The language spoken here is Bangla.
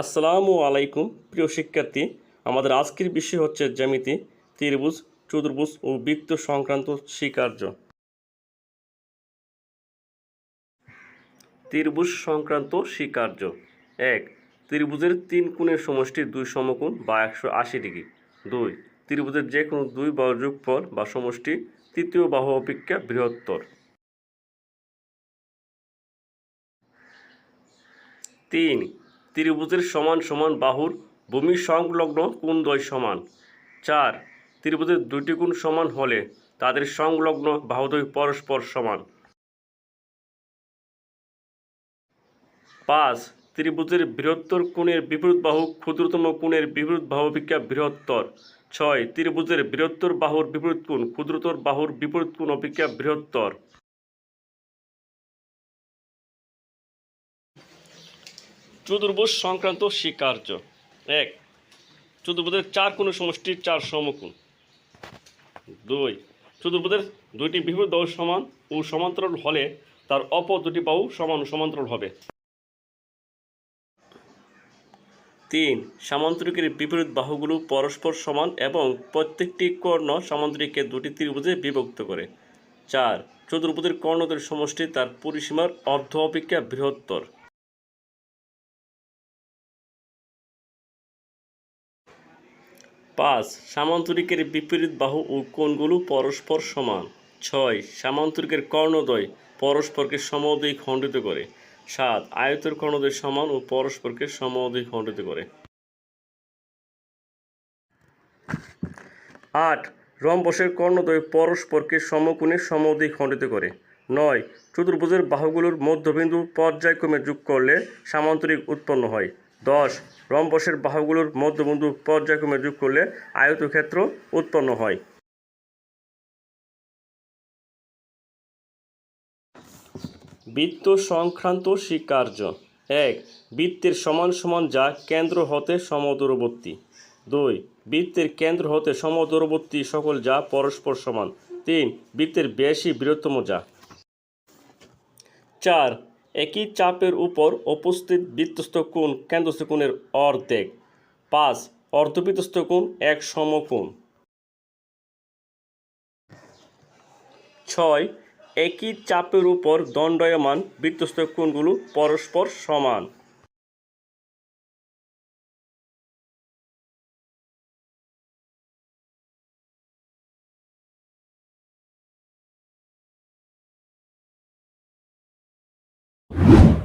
আসসালামু আলাইকুম, প্রিয় শিক্ষার্থী। আমাদের আজকের বিষয় হচ্ছে জ্যামিতি, ত্রিভুজ, চতুর্ভুজ ও বৃত্ত সংক্রান্ত স্বীকার্য। ত্রিভুজ সংক্রান্ত স্বীকার্য। এক, ত্রিভুজের তিন কোণের সমষ্টি দুই সমকোণ বা একশো আশি ডিগ্রি। দুই, ত্রিভুজের যে কোনো দুই বাহুর যোগফল বা সমষ্টি তৃতীয় বাহু অপেক্ষা বৃহত্তর। তিন ত্রিভুজের সমান সমান বাহুর ভূমি সংলগ্ন কোণদ্বয় সমান। চার, ত্রিভুজের দুটি কোণ সমান হলে তাদের সংলগ্ন বাহুদ্বয় পরস্পর সমান। পাঁচ, ত্রিভুজের বৃহত্তর কোণের বিপরীত বাহু ক্ষুদ্রতম কোণের বিপরীত বাহু অপেক্ষা বৃহত্তর। ছয়, ত্রিভুজের বৃহত্তর বাহুর বিপরীত কোণ ক্ষুদ্রতর বাহুর বিপরীত কোণ অপেক্ষা বৃহত্তর। চতুর্ভুজ সংক্রান্ত স্বীকার্য। এক, চতুর্ভুজের চার কোণ সমষ্টির চার সমকোণ। দুই, চতুর্ভুজের দুইটি বিপরীত বাহু সমান ও সমান্তরাল হলে তার অপর দুটি বাহু সমান সমান্তরাল হবে। তিন, সামান্তরিকের বিপরীত বাহুগুলো পরস্পর সমান এবং প্রত্যেকটি কর্ণ সামান্তরিককে দুটি ত্রিভুজে বিভক্ত করে। চার, চতুর্ভুজের কর্ণদের সমষ্টি তার পরিসীমার অর্ধ অপেক্ষা বৃহত্তর। পাঁচ, সামান্তরিকের বিপরীত বাহু ও কোণগুলো পরস্পর সমান। ছয়, সামান্তরিকের কর্ণদ্বয় পরস্পরকে সমদ্বয় খণ্ডিত করে। সাত, আয়তের কর্ণদ্বয় সমান ও পরস্পরকে সমদ্বয় খণ্ডিত করে। আট, রম্বসের কর্ণদ্বয় পরস্পরকে সমকোণে সমদ্বয় খণ্ডিত করে। নয়, চতুর্ভুজের বাহুগুলোর মধ্যবিন্দু পর্যায়ক্রমে যোগ করলে সামান্তরিক উৎপন্ন হয়। দশ রম্বসের বাহুগুলোর মধ্যবিন্দু পর্যায়ক্রমে যোগ করলে আয়তক্ষেত্র উৎপন্ন হয়। বৃত্ত সংক্রান্ত স্বীকার্য। এক, বৃত্তের সমান সমান যা কেন্দ্র হতে সমদূরবর্তী। দুই, বৃত্তের কেন্দ্র হতে সমদূরবর্তী সকল যা পরস্পর সমান। তিন, বৃত্তের বেশি বৃহত্তম যা। চার একই চাপের উপর উপস্থিত বৃত্তস্থ কোণ কেন্দ্রস্থ কোণের অর্ধেক। পাঁচ অর্ধবৃত্তস্থ কোণ এক সমকোণ। ছয়, একই চাপের উপর দণ্ডায়মান বৃত্তস্থ কোণগুলো পরস্পর সমান। you.